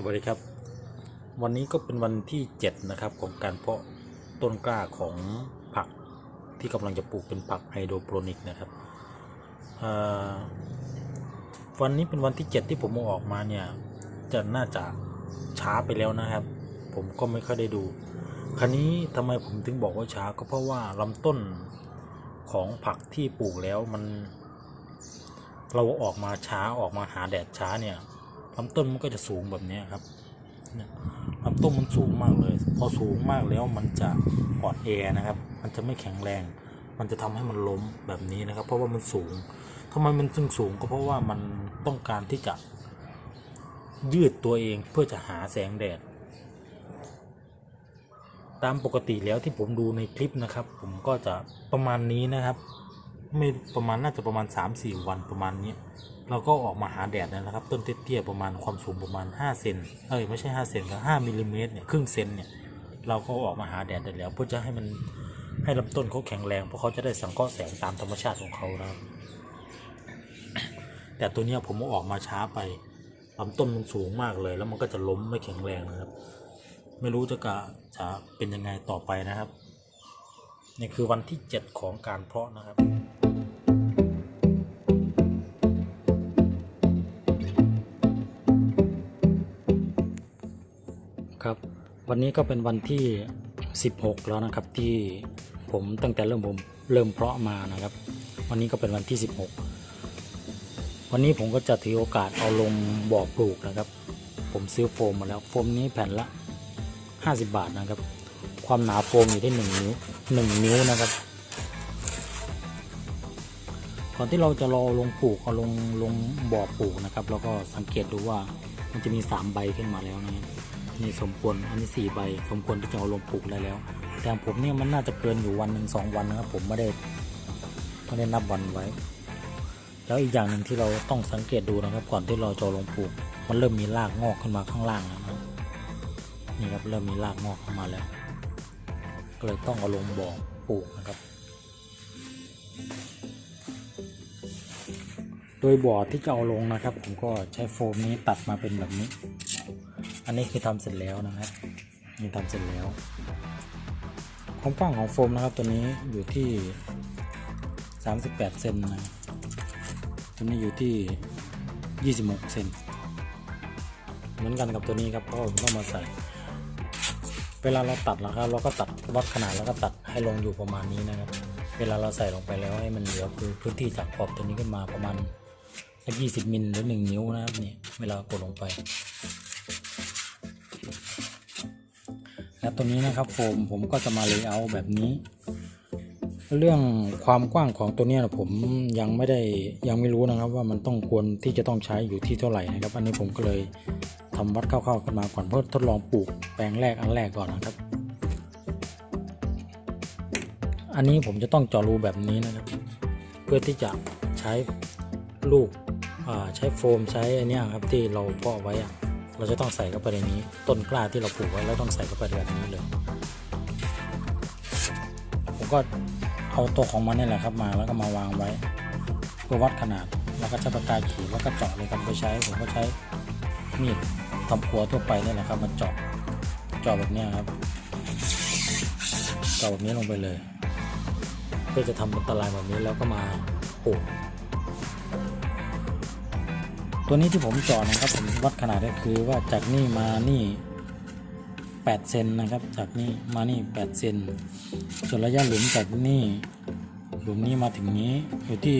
สวัสดีครับ วันนี้ก็เป็นวันที่ 7 นะครับ ของการเพาะต้นกล้าของผักที่กำลังจะปลูกเป็นผักไฮโดรโปรนิกนะครับวันนี้เป็นวันที่ 7 ที่ผมเอาออกมาเนี่ยจะน่าจะช้าไปแล้วนะครับ ผมก็ไม่ค่อยได้ดู คราวนี้ทำไมผมถึงบอกว่าช้าก็เพราะว่าลำต้นของผักที่ปลูกแล้วมัน เราออกมาช้าออกมาหาแดดช้าเนี่ย ลำต้นมันก็จะสูงแบบนี้ครับลำต้นมันสูงมากเลย พอสูงมากแล้วมันจะอ่อนแอนะครับ มันจะไม่แข็งแรง มันจะทำให้มันล้มแบบนี้นะครับ เพราะว่ามันสูงทำไมมันจึงสูงก็เพราะว่ามันต้องการที่จะยืดตัวเองเพื่อจะหาแสงแดด ตามปกติแล้วที่ผมดูในคลิปนะครับ ผมก็จะประมาณนี้นะครับ ไม่ประมาณน่าจะประมาณ 3-4 วันประมาณนี้เราก็ออกมาหาแดดนะครับ ต้นเตี้ยๆประมาณความสูงประมาณ5เซนเอ้ยไม่ใช่5เซนครับ5มิลลิเมตรเนี่ยครึ่งเซนเนี่ยเราก็ออกมาหาแดดได้แล้ว เพื่อจะให้มันให้ลำต้นเขาแข็งแรงเพราะเขาจะได้สังเคราะห์แสงตามธรรมชาติของเขานะครับแต่ตัวเนี้ยผมอออกมาช้าไปลำต้นมันสูงมากเลย แล้วมันก็จะล้มไม่แข็งแรงนะครับ ไม่รู้จะกะจะเป็นยังไงต่อไปนะครับนี่คือวันที่ 7 ของการเพาะนะครับ ครับ วันนี้ก็เป็นวันที่ 16 แล้วนะครับที่ผมตั้งแต่เริ่มผมเริ่มเพาะมานะครับ วันนี้ก็เป็นวันที่ 16 วันนี้ผมก็จะถือโอกาสเอาลงบ่อปลูกนะครับ ผมซื้อโฟมมาแล้วโฟมนี้แผ่นละ 50 บาทนะครับ ความหนาโฟมอยู่ที่ 1 นิ้ว 1 นิ้วนะครับก่อนที่เราจะรอลงปลูกเอาลงลงบ่อปลูกนะครับ แล้วก็สังเกตดูว่ามันจะมี 3 ใบขึ้นมาแล้วนะครับ นี่สมควรอันนี้4ใบ สมควรที่จะเอาลงปลูกได้แล้ว แต่ผมเนี่ยมันน่าจะเกินอยู่วันหนึ่งสองวันนะครับผมไม่ได้ไม่ได้นับวันไว้ แล้วอีกอย่างหนึ่งที่เราต้องสังเกตดูนะครับ ก่อนที่เราจะลงปลูก มันเริ่มมีรากงอกขึ้นมาข้างล่างแล้วนะครับนี่ครับเริ่มมีรากงอกเข้ามาแล้ว ก็เลยต้องเอาลงบ่อปลูกนะครับโดยบ่อที่จะเอาลงนะครับ ผมก็ใช้โฟมนี้ตัดมาเป็นแบบนี้ อันนี้คือทำเสร็จแล้วนะครับนี่ทำเสร็จแล้ว ความกว้างของโฟมนะครับตัวนี้อยู่ที่ 38 เซนนะตัวนี้อยู่ที่ 26 เซนเหมือนกันกับตัวนี้ครับเพราะผมต้องมาใส่ เวลาเราตัดนะครับเราก็ตัดวัดขนาดแล้วก็ตัดให้ลงอยู่ประมาณนี้นะครับ เวลาเราใส่ลงไปแล้วให้มันเหลือคือพื้นที่จากขอบตัวนี้ขึ้นมาประมาณสักยี่สิบมิลหรือหนึ่งนิ้วนะครับนี่เวลากดลงไปะตัวนี้นะครับโฟมผมก็จะมาเลเยอร์แบบนี้ เรื่องความกว้างของตัวเนี้ยผมยังไม่ได้ยังไม่รู้นะครับ ว่ามันต้องควรที่จะต้องใช้อยู่ที่เท่าไหร่นะครับ อันนี้ผมก็เลยทำวัดคร่าวๆกันมาก่อนเพื่อทดลองปลูกแปลงแรกอันแรกก่อนนะครับ อันนี้ผมจะต้องเจาะรูแบบนี้นะครับ เพื่อที่จะใช้ลูกใช้โฟมใช้อันนี้ครับที่เราเพาะไว้อะ เราจะต้องใส่เข้าไปในนี้ ต้นกล้าที่เราปลูกไว้แล้วต้องใส่เข้าไปแบบนี้เลยผมก็เอาตัวของมันนี่แหละครับมาแล้วก็มาวางไว้เพื่อวัดขนาดแล้วก็ใช้ปากกาขีดแล้วก็เจาะเลยครับไปใช้ผมก็ใช้มีดทำครัวทั่วไปนี่แหละครับมาเจาะเจาะแบบนี้ครับเจาะแบบนี้ลงไปเลย เพื่อจะทำเป็นตารางแบบนี้แล้วก็มาปลูก ตัวนี้ที่ผมจาะนะครับผมวัดขนาดก็คือว่าจากนี่มานี่8เซนนะครับ จากนี่มานี่8เซนส่วนระยะหลุมจากนี่หลุมนี้มาถึงนี้อยู่ที่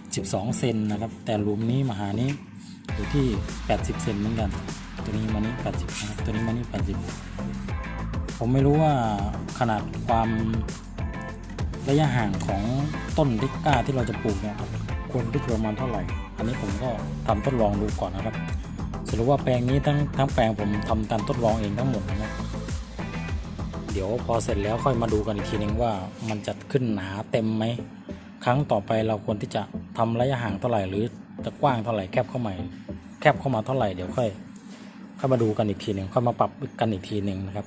12เซนนะครับ แต่หลุมนี้มาหานี้อยู่ที่ 80เซนเหมือนกัน ตัวนี้มานี่80นะครับตัวนี้มานี่80 ผมไม่รู้ว่าขนาดความระยะห่างของต้นดิก้าที่เราจะปลูกเนี่ยครับควรที่จะประมาณเท่าไหร่ นนี้ผมก็ทำทดลองดูก่อนนะครับสรุปว่าแปลงนี้ทั้งทั้งแปลงผมทำการทดลองเองทั้งหมดนะครับเดี๋ยวพอเสร็จแล้วค่อยมาดูกันอีกทีนึงว่ามันจะขึ้นหนาเต็มไหมครั้งต่อไปเราควรที่จะทำระยะห่างเท่าไหร่หรือจะกว้างเท่าไหร่แคบเข้ามาแคบเข้ามาเท่าไหร่เดี๋ยวค่อยค่อยมาดูกันอีกทีหนึ่งค่อยมาปรับกันอีกทีหนึ่งนะครับ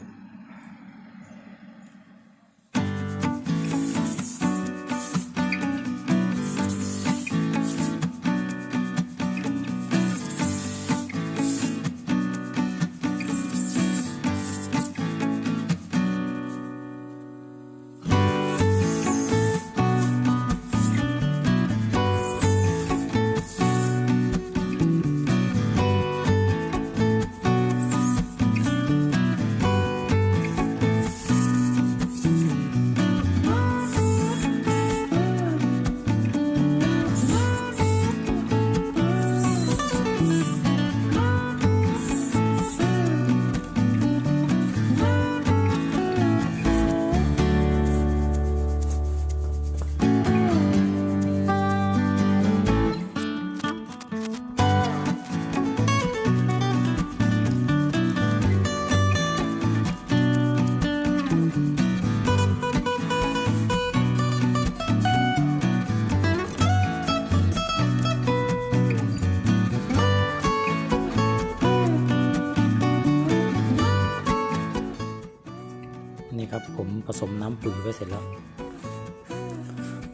นะครับผมผสมน้ำปุ๋ยไว้เสร็จแล้ว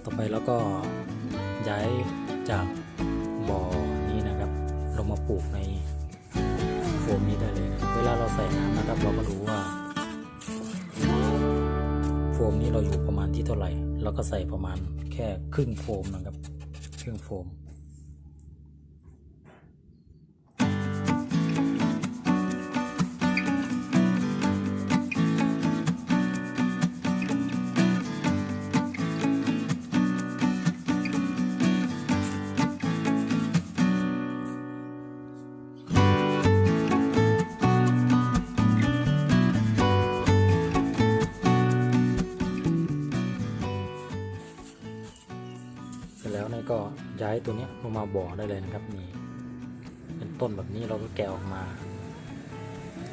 ต่อไปแล้วก็ย้ายจากบ่อนี้นะครับเรามาปลูกในโฟมนี้ได้เลยนะเวลาเราใส่น้ำนะครับ เราก็รู้ว่า โฟมนี้เราอยู่ประมาณที่เท่าไหร่เราก็ใส่ประมาณแค่ครึ่งโฟมนะครับ ครึ่งโฟม นี่ยก็ย้ายตัวนี้ลงมาบ่อได้เลยนะครับนี่เป็นต้นแบบนี้เราก็แกะออกมา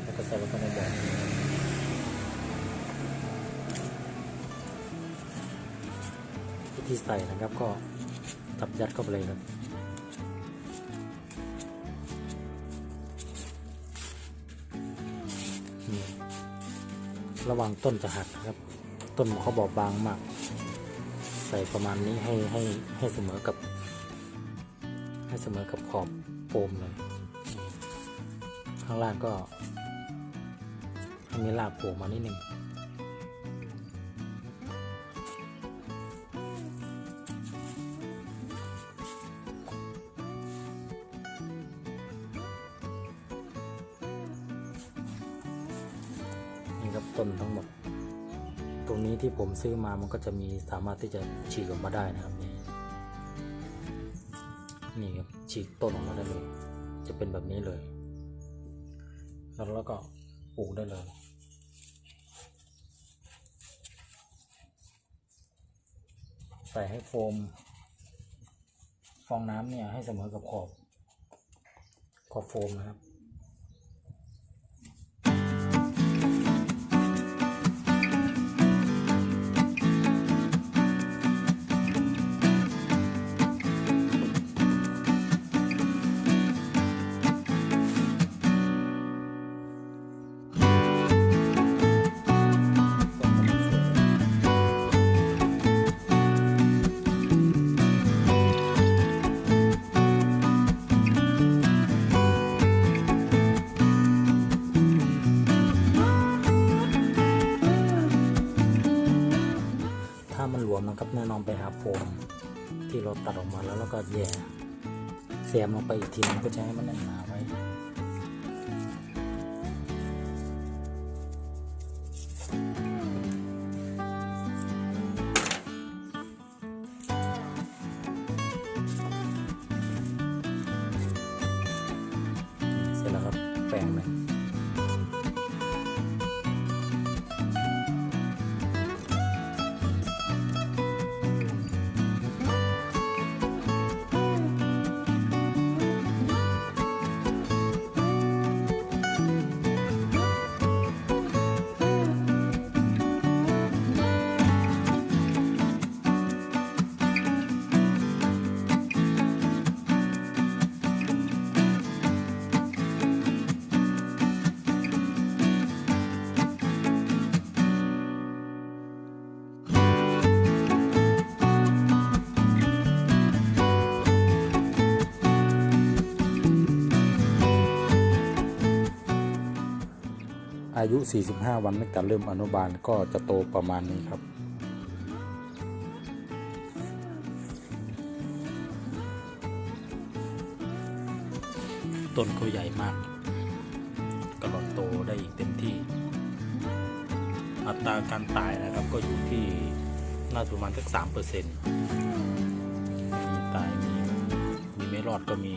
แล้วก็ใส่ลงไปในบ่อวิธีใส่นะครับก็จับยัดเข้าไปเลยครับระวังต้นจะหักนะครับ ต้นเขาบอบบางมาก ใส่ประมาณนี้ให้ให้ให้เสมอกับ ให้เสมอกับขอบโฟมเลยข้างล่างก็ให้มีลาบโผล่มานิดนึง ที่ผมซื้อมามันก็จะมีสามารถที่จะฉีกออกมาได้นะครับนี่นี่ครับฉีกต้นออกมาได้เลย จะเป็นแบบนี้เลย แล้วเราก็ปลูกได้เลยใส่ให้โฟม ฟองน้ำเนี่ยให้เสมอกับขอบ ขอบโฟมนะครับ ที่เราตัดออกมาแล้วแล้วก็แย่แซมลงไปอีกทีนึงก็จะให้มันแน่นหนาไว้ อายุ 45 วันในการเริ่มอนุบาลก็จะโตประมาณนี้ครับ ต้นเขาใหญ่มากกำลังโตได้อีกเต็มที่ อัตราการตายนะครับก็อยู่ที่น่าจะประมาณสักสามเปอร์เซ็นต์มีตายมีมีไม่รอดก็มี